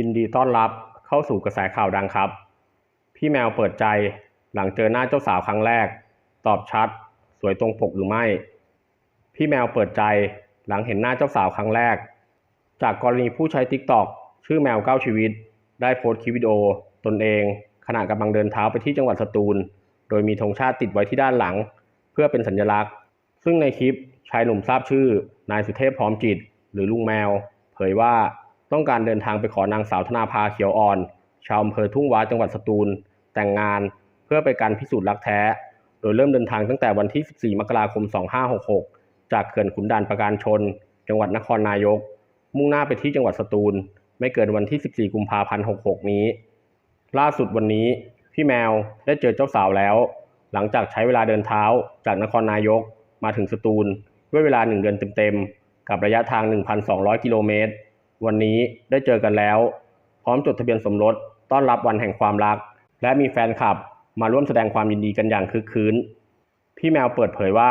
ยินดีต้อนรับเข้าสู่กระแสข่าวดังครับ พี่แมวเปิดใจหลังเจอหน้าเจ้าสาวครั้งแรก ตอบชัด สวยตรงปกหรือไม่ พี่แมวเปิดใจหลังเห็นหน้าเจ้าสาวครั้งแรก จากกรณีผู้ใช้ TikTok ชื่อแมวเก้าชีวิต ได้โพสต์คลิปวิดีโอตนเอง ขณะกำลังเดินเท้าไปที่จังหวัดสตูล โดยมีธงชาติติดไว้ที่ด้านหลัง เพื่อเป็นสัญลักษณ์ ซึ่งในคลิปชายหนุ่มทราบชื่อ นายสุเทพพร้อมจิต หรือลุงแมว เผยว่า ต้องการเดินทางไปขอนางสาวธนาภาเขียวอ่อน ชาวอำเภอทุ่งว้าจังหวัดสตูล แต่งงานเพื่อไปการพิสูจน์รักแท้ โดยเริ่มเดินทางตั้งแต่วันที่ 14 มกราคม 2566 จากเขื่อนขุนด่านประการชน จังหวัดนครนายก มุ่งหน้าไปที่จังหวัดสตูล ไม่เกินวันที่ 14 กุมภาพันธ์ 66 นี้ ล่าสุดวันนี้พี่แมวได้เจอเจ้าสาวแล้ว หลังจากใช้เวลาเดินเท้าจากนครนายกมาถึงสตูล ด้วยเวลา 1 เดือนเต็มๆ กับระยะทาง 1,200 กิโลเมตร วันนี้ได้เจอกันแล้ว พร้อมจดทะเบียนสมรสต้อนรับวันแห่งความรัก และมีแฟนคลับมาร่วมแสดงความยินดีกันอย่างคึกคืนพี่แมวเปิดเผยว่า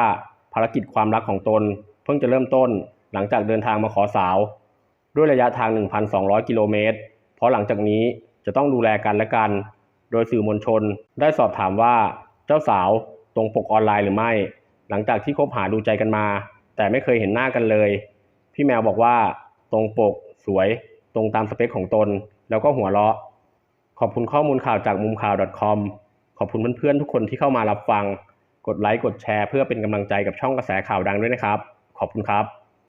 ภารกิจความรักของตน เพิ่งจะเริ่มต้นหลังจากเดินทางมาขอสาว ด้วยระยะทาง 1,200 กิโลเมตร เพราะหลังจากนี้จะต้องดูแลกันและกัน โดยสื่อมวลชนได้สอบถามว่าเจ้าสาวตรงปกออนไลน์หรือไม่ หลังจากที่คบหาดูใจกันมา แต่ไม่เคยเห็นหน้ากันเลย พี่แมวบอกว่าตรงปก สวย ตรงตามสเปคของตน แล้วก็หัวเราะ ขอบคุณข้อมูลข่าวจากมุมข่าว .com ขอบคุณเพื่อนๆทุกคนที่เข้ามารับฟัง กดไลค์ กดแชร์ เพื่อเป็นกำลังใจกับช่องกระแสข่าวดังด้วยนะครับ ขอบคุณครับ